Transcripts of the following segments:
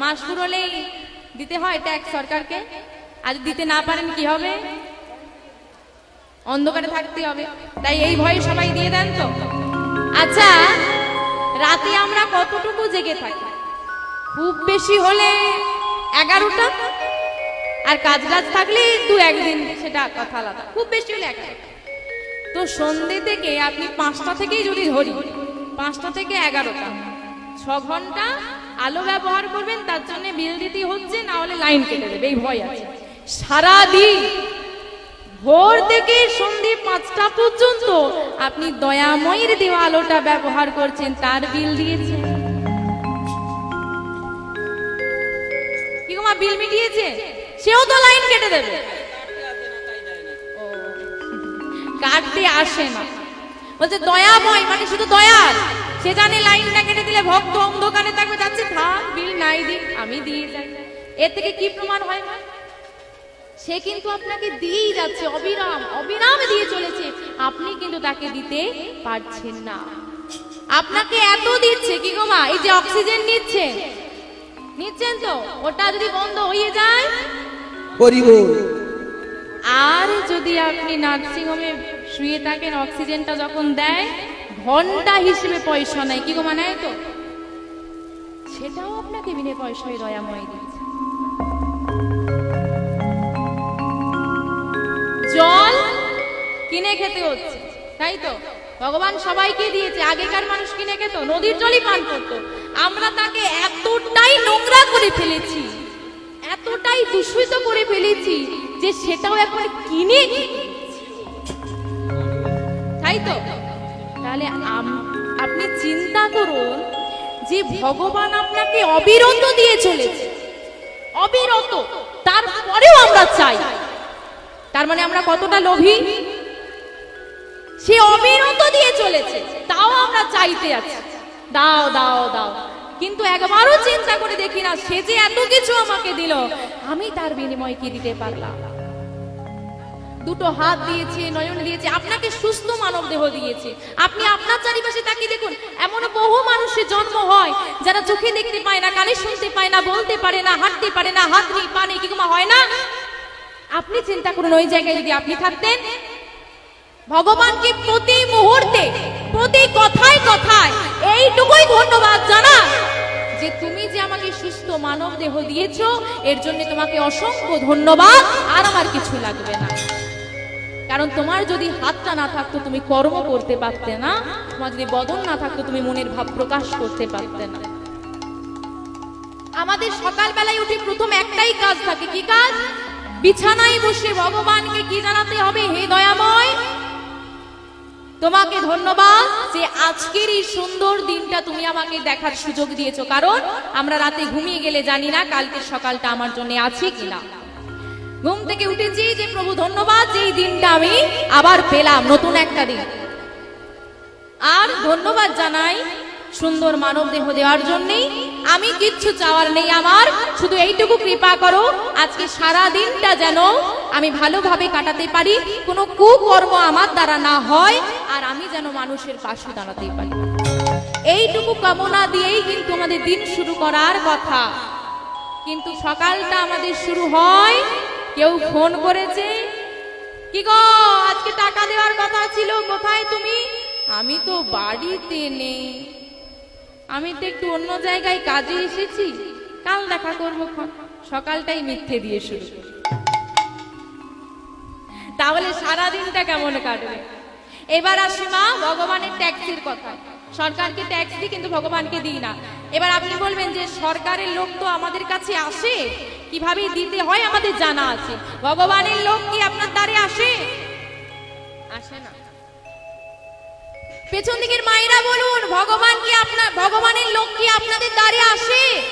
মাস পুরোলেই দিতে হয় ট্যাক্স সরকারকে। আর দিতে না পারেন কি হবে? অন্ধকারে থাকতে হবে। তাই এই ভয়ে সবাই দিয়ে দেন তো। আচ্ছা রাতে আমরা কতটুকু জেগে থাকি? খুব বেশি হলে এগারোটা। আর কাজ কাজ থাকলে দু একদিন, সেটা কথা আলাদা। খুব বেশি হলে তো সন্ধে থেকে আপনি পাঁচটা থেকেই যদি ধরি, পাঁচটা থেকে এগারোটা, ছ ঘণ্টা আলো ব্যবহার করবেন, তার জন্য বিল দিতে হচ্ছে না হলে লাইন কেটে দেবে, এই ভয় আছে। সারাদিন ভোর থেকে সন্ধে পাঁচটা পর্যন্ত আপনি দয়াময়ের দেওয়া আলোটা ব্যবহার করছেন, তার বিল দিয়েছেন কি বিল মিটিয়েছে? সেও তো লাইন কেটে দেবে। কাটতে আসে না। বলছে দয়াময় মানে শুধু দয়াল। সে জানে লাইনটা কেটে দিলে ভক্ত অন্ধকারে থাকবে যাচ্ছে থাক বিল নাই দিন আমি দিয়ে যাই। এর থেকে কি প্রমাণ হয়? মা সে কিন্তু আপনাকে দিয়েই যাচ্ছে অবিরাম অবিরাম দিয়ে চলেছে। আপনি কিন্তু তাকে দিতে পারছেন না। আপনাকে এত দিচ্ছে কি গো মা? এই যে অক্সিজেন নিচ্ছেন নিচ্ছেন তো? ওটা যদি বন্ধ হয়ে যায়? আর যদি আপনি নার্সিং হোমে শুয়ে থাকেন অক্সিজেনটা যখন দেয় ঘণ্টা হিসেবে পয়সা নেয় কি গো মানে তো? সেটাও আপনাকে বিনে পয়সায় দয়াময় দিচ্ছে জল কিনে খেতে হচ্ছে, তাই তো? ভগবান সবাইকে দিয়েছে, আগেকার মানুষ কিনে খেত, নদীর জলই পান করতো। আমরা তাকে এতটাই নোংরা করে ফেলেছি, এতটাই দূষিত করে ফেলেছি যে সেটাও এখন কিনে তাই তো? তাহলে আপনি চিন্তা করুন যে ভগবান আপনাকে অবিরত দিয়ে চলেছে। অবিরত। তারপরেও আমরা চাই। তার মানে আমরা কতটা লোভী? সে অবিরত দিয়ে চলেছে। তাও আমরা চাইতে আছি। দাও দাও দাও। কিন্তু একবারও চিন্তা করে দেখি না, সে যে এত কিছু আমাকে দিল, আমি তার বিনিময়ে কি দিতে পারলাম? দুটো হাত দিয়েছে, নয়ন দিয়েছে, আপনাকে সুস্থ মানব দেহ দিয়েছে। আপনি আপনার চারিপাশে তাকিয়ে দেখুন, এমন বহু মানুষের জন্ম হয়, যারা চোখে দেখতে পায় না, কানে শুনতে পায় না, বলতে পারে না, হাঁটতে পারে না, হাত নেই পা নেই কিংবা হয় না? আপনি চিন্তা করুন, ওই জায়গায় যদি আপনি থাকতেন ভগবানকে প্রতি মুহূর্তে, প্রতি কথায় কথায় এইটুকুই ধন্যবাদ জানা যে তুমি যে আমাকে সুস্থ মানব দেহ দিয়েছ, এর জন্য তোমাকে অসংখ্য ধন্যবাদ, আর আমার কিছু লাগবে না। কারণ তোমার যদি হাতটা না থাকতো তুমি কর্ম করতে পারতে না, তোমার যদি বদন না থাকতো তুমি মনের ভাব প্রকাশ করতে পারতে না। আমাদের সকালবেলায় উঠে প্রথম একটাই কাজ থাকে, কি কাজ? বিছানায় বসে ভগবানকে কি জানাতে হবে? হে দয়াময়, তোমাকে ধন্যবাদ যে আজকের এই সুন্দর দিনটা তুমি আমাকে দেখার সুযোগ দিয়েছ। কারণ আমরা রাতে ঘুমিয়ে গেলে জানি না কালকের সকালটা আমার জন্য আছে কিনা। ঘুম থেকে উঠেছি যে প্রভু ধন্যবাদ যে দিনটা আমি আবার পেলাম নতুন একটা দিন। আর ধন্যবাদ জানাই সুন্দর মানব দেহ দেওয়ার জন্যই। আমি কিচ্ছু চাওয়ার নেই আমার, শুধু এইটুকু কৃপা করো, আজকে সারা দিনটা যেন আমি ভালোভাবে কাটাতে পারি, কোনো কুকর্ম আমার দ্বারা না হয়, আর আমি যেন মানুষের পাশে দাঁড়াতে পারি। এইটুকু কামনা দিয়েই কিন্তু আমাদের দিন শুরু করার কথা। কিন্তু সকালটা আমাদের শুরু হয় কেউ ফোন করেছে? কি গো, আজকে টাকা দেওয়ার কথা ছিল, কোথায় তুমি? আমি তো বাড়িতে নেই। আমি তো একটু অন্য জায়গায় কাজে এসেছি। কাল দেখা করব। সকালটাই মিথ্যে দিয়ে শুরু তাহলে সারা দিনটা কেমন কাটবে? এবার আসি মা, ভগবানের ট্যাক্সির কথা। সরকারকে ট্যাক্স দিই, কিন্তু ভগবানকে দিই না। এবার আপনি বলবেন যে, সরকারের লোক তো আমাদের কাছে আসে। কীভাবে দিতে হয় আমাদের জানা আছে। ভগবানের লোক কি আপনার দ্বারে আসে? আসে না। পেছন দিকের মায়েরা বলুন, ভগবান কি আপনার ভগবানের লোক কি আপনাদের দ্বারে আসে?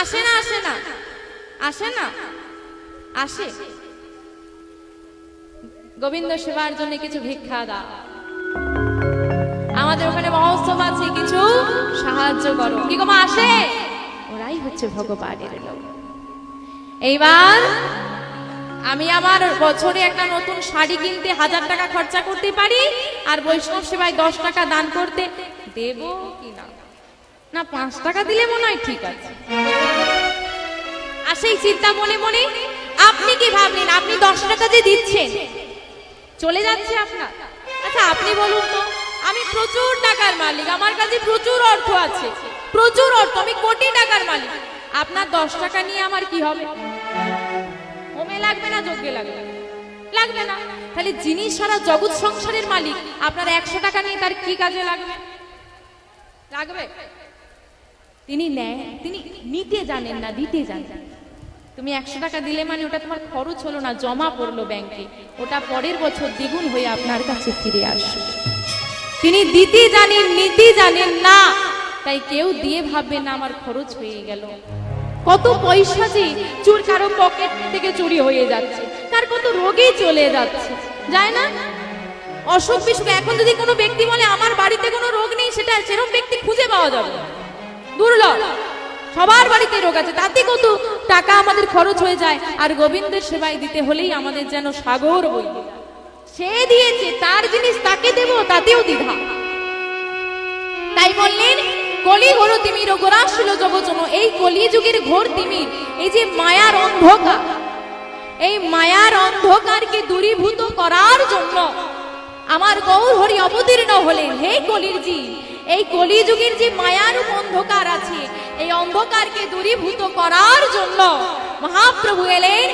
আসে না আসে না। আসে না? আসে। গোবিন্দ সেবার জন্য কিছু ভিক্ষা দাও। আমাদের ওখানে মহোৎসব আছে, কিছু সাহায্য করো। কি গো আসে? ওরাই হচ্ছে ভগবানের লোক। এইবার আমি আমার বছরে একটা নতুন শাড়ি কিনতে হাজার টাকা খরচা করতে পারি, আর বৈষ্ণব সেবায় দশ টাকা দান করতে দেব কি না না, পাঁচ টাকা দিলে মনে হয় ঠিক আছে। আর সেই চিন্তা মনে মনে আপনি কি ভাবলেন? আপনি দশ টাকা যে দিচ্ছেন, চলে যাচ্ছে আপনার। আচ্ছা আপনি বলুন তো, আমি প্রচুর টাকার মালিক, আমার কাছে প্রচুর অর্থ আছে, প্রচুর অর্থ, আমি কোটি টাকার মালিক। আপনার দশ টাকা নিয়ে আমার কি হবে? তুমি একশো টাকা দিলে মানে ওটা তোমার খরচ হলো না, জমা পড়ল ব্যাংকে। ওটা পরের বছর দ্বিগুণ হয়ে আপনার কাছে ফিরে আসবে। তিনি দিতে জানেন, নিতে জানেন না। তাই কেউ দিয়ে ভাববে না, আমার খরচ হয়ে গেল। কত পয়সা যে চুর কারও পকেট থেকে চুরি হয়ে যাচ্ছে, কার কত রোগে চলে যাচ্ছে, যায় না? অসুখ বিসুখ এখন যদি কোনো ব্যক্তি বলে আমার বাড়িতে কোনো রোগ নেই, সেটা সেরকম ব্যক্তি খুঁজে পাওয়া যাবে। দুর্লভ। সবার বাড়িতে রোগ আছে, তাতে কত টাকা আমাদের খরচ হয়ে যায়, আর গোবিন্দের সেবায় দিতে হলেই আমাদের যেন সাগর বই। সে দিয়েছে, তার জিনিস তাকে দেব, তাতেও দ্বিধা। তাই বললেন কলি ঘোর তিমির গোরাশিল জগজন এই কলি যুগের ঘোর তিমির, এই যে মায়ার অন্ধকার, এই মায়ার অন্ধকারকে দূরীভূত করার জন্য আমার গৌর হরি অবতীর্ণ হলেন। হে কলির জি এই কলিযুগের যে মায়ার অন্ধকার আছে, এই অন্ধকারকে দূরীভূত করার জন্য মহাপ্রভু এলেন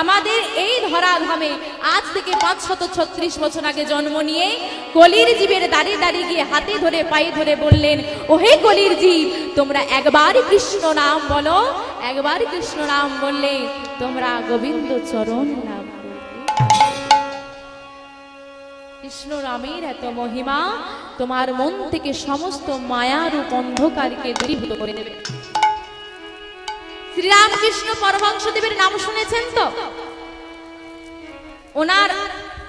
আমাদের এই ধরাধামে আজ থেকে পাঁচশত ছত্রিশ বছর আগে জন্ম নিয়ে কলির জীবের দাঁড়িয়ে দাঁড়িয়ে গিয়ে হাতে ধরে পায়ে ধরে বললেন ও হে কলির জীব, তোমরা একবার কৃষ্ণ নাম বলো। একবার কৃষ্ণ নাম বললে, তোমরা গোবিন্দ চরণ করবে কৃষ্ণ রামের এত মহিমা তোমার মন থেকে সমস্ত মায়ারূপ অন্ধকারকে দূরীভূত করে দেবে। শ্রীরামকৃষ্ণ পরমহংসদেবের নাম শুনেছেন তো? ওনার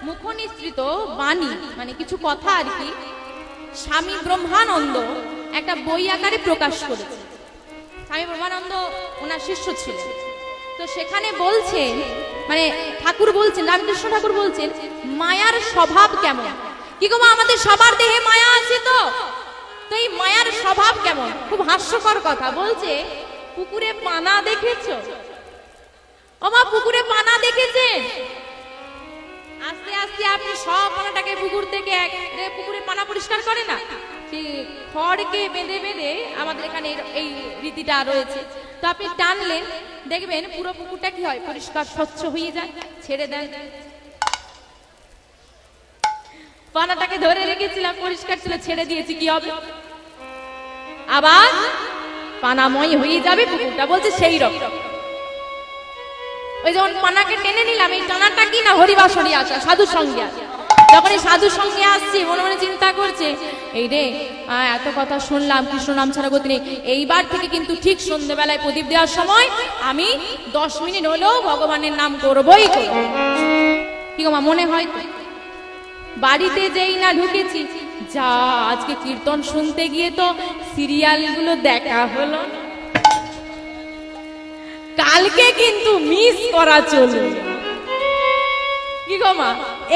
মুখ নিঃসৃত বাণী মানে কিছু কথা আর কি, স্বামী ব্রহ্মানন্দ একটা বই আকারে প্রকাশ করেছে স্বামী ব্রহ্মানন্দ ওনার শিষ্য ছিলেন। তো সেখানে বলছেন মানে ঠাকুর বলছেন, রামকৃষ্ণ ঠাকুর বলছেন, মায়ার স্বভাব কেমন? কি গো আমাদের সবার দেহে মায়া আছে তো? তো এই মায়ার স্বভাব কেমন? খুব হাস্যকর কথা। বলছে পুকুরে পানা দেখেছ? ও মা পুকুরে পানা দেখেছেন? আস্তে আস্তে আপনি সব পানাটাকে পুকুর থেকে পুকুরে পানা পরিষ্কার করে না? খড়কে বেঁধে বেঁধে আমাদের এখানে এই রীতিটা রয়েছে। তো আপনি টানলেন, দেখবেন পুরো পুকুরটা কি হয়? পরিষ্কার, স্বচ্ছ হয়ে যায়। ছেড়ে দেন। পানাটাকে ধরে রেখেছিলাম, পরিষ্কার ছিল, ছেড়ে দিয়েছি, কি হবে? আবার পানাময় হয়ে যাবে কুকুরটা বলছে সেই রকম। ওই যখন পানাকে টেনে নিলাম, এই টানাটা কি না হরিবাসরি আসা সাধু সঙ্গে যখন এই সাধু সঙ্গে আসছি, মনে মনে চিন্তা করছে, এই রে এত কথা শুনলাম, কৃষ্ণ নাম ছাড়া গতি নেই। এইবার থেকে কিন্তু ঠিক সন্ধ্যেবেলায় প্রদীপ দেওয়ার সময় আমি দশ মিনিট হলেও ভগবানের নাম করবই কি মনে হয়? বাড়িতে যেই না ঢুকেছি যা, আজকে কীর্তন শুনতে গিয়ে তো সিরিয়ালগুলো দেখা হলো কালকে কিন্তু মিস করা চলবে। কি গো মা?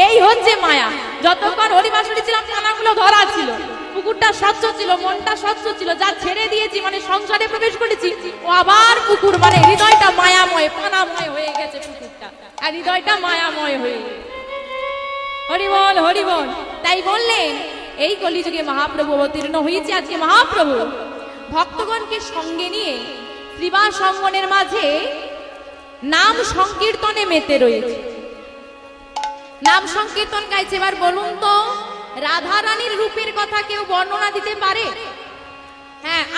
এই হচ্ছে মায়া। যতক্ষণ হরিবাসুরি ছিলাম, পানাগুলো ধরা ছিল। পুকুরটা স্বচ্ছ ছিল, মনটা স্বচ্ছ ছিল, যা ছেড়ে দিয়েছি মানে সংসারে প্রবেশ করেছি, ও আবার পুকুর মানে হৃদয়টা মায়াময়, পানাময় হয়ে গেছে পুকুরটা। আর হৃদয়টা মায়াময় হয়ে গেছে। হরিবল হরিবল, তাই বললেন এই কলিযুগে মহাপ্রভু অবতীর্ণ হয়েছে আজকে মহাপ্রভু। ভক্তগণকে সঙ্গে নিয়ে ত্রিবা সঙ্গনের মাঝে নাম সংকীর্তনে মেতে রয়েছে। নাম সংকীর্তন গাইছে, এবার বলুন তো রাধা রানীর রূপের কথা কেউ বর্ণনা দিতে পারে?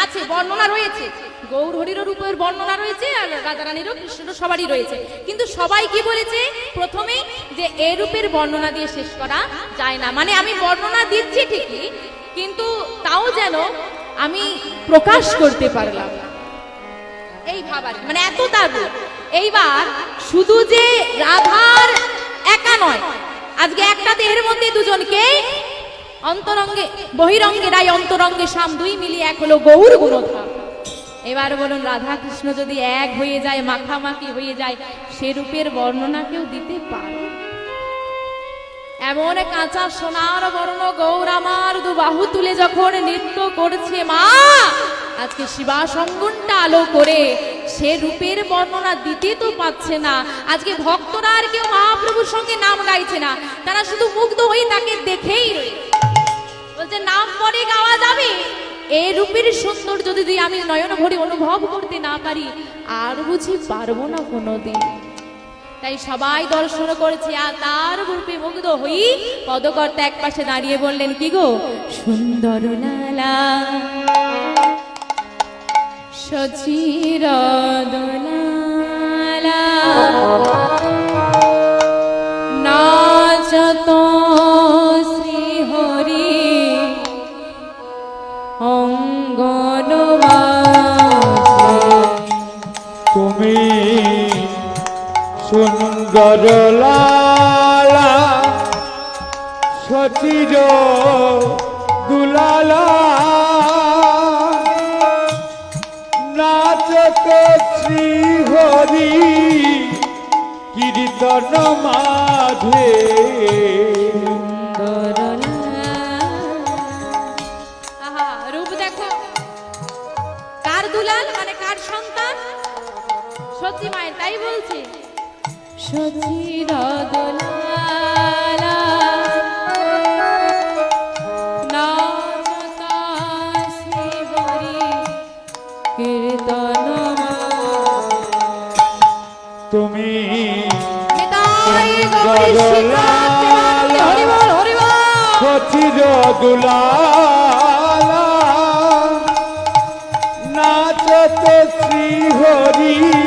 আছে, বর্ণনা রয়েছে। গৌর হরিরও রূপের বর্ণনা রয়েছে আর রাধা রানীরও কৃষ্ণেরও সবারই রয়েছে। কিন্তু সবাই কি বলেছে? প্রথমেই যে এ রূপের বর্ণনা দিয়ে শেষ করা যায় না। মানে আমি বর্ণনা দিচ্ছি ঠিকই, কিন্তু তাও যেন আমি প্রকাশ করতে পারলাম। এই ভাবার মানে এত দারু এইবার শুধু যে রাধার একা নয়, আজকে একটা দেহের মধ্যে দুজনকে অন্তরঙ্গে, বহিরঙ্গে রায় অন্তরঙ্গে শাম দুই মিলিয়ে এক হলো গৌর গুণধাম এবার বলুন রাধা কৃষ্ণ যদি এক হয়ে যায়, মাখামাখি হয়ে যায়, সে রূপের বর্ণনা কেউ দিতে পারে এমন কাঁচা সোনার বর্ণ গৌর আমার দু বাহু তুলে যখন নৃত্য করছে মা, আজকে শিবা সঙ্গনটা আলো করে, সে রূপের বর্ণনা দিতে তো পাচ্ছে না। আজকে ভক্তরা আর কেউ মহাপ্রভুর সঙ্গে নাম গাইছে না, তারা শুধু মুগ্ধ হয়ে তাকে দেখেই রয়েছে। বলছে নাম পরে গাওয়া যাবে এই রূপের সৌন্দর্য যদি আমি নয়ন ভরে অনুভব করতে না পারি, আর বুঝি পারব না কোনোদিন। তাই সবাই দর্শন করেছে, আর তার রূপে মুগ্ধ হই পদকর্তা এক পাশে দাঁড়িয়ে বললেন, কি গো, সুন্দর লালা, সচির দোলালা নাচত সুন্দর লালা সচির দুলালা। নাচতে শ্রী হরি কীর্তন মাঝে সত্যি মায়ের তাই বলছি। তুমি সচির দুলালা নাচতে শ্রী হরি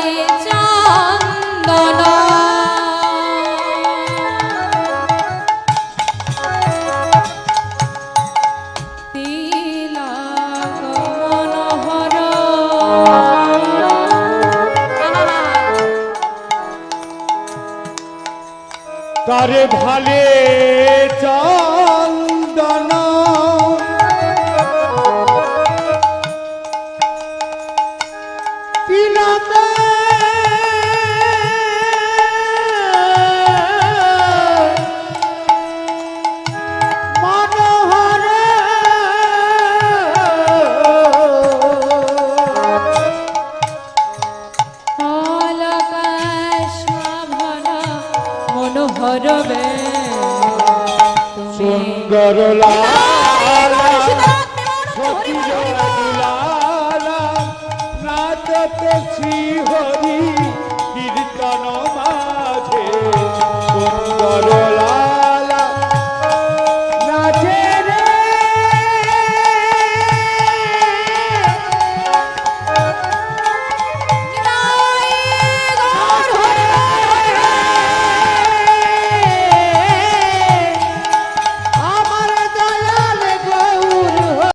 তারে ভালে চন্দন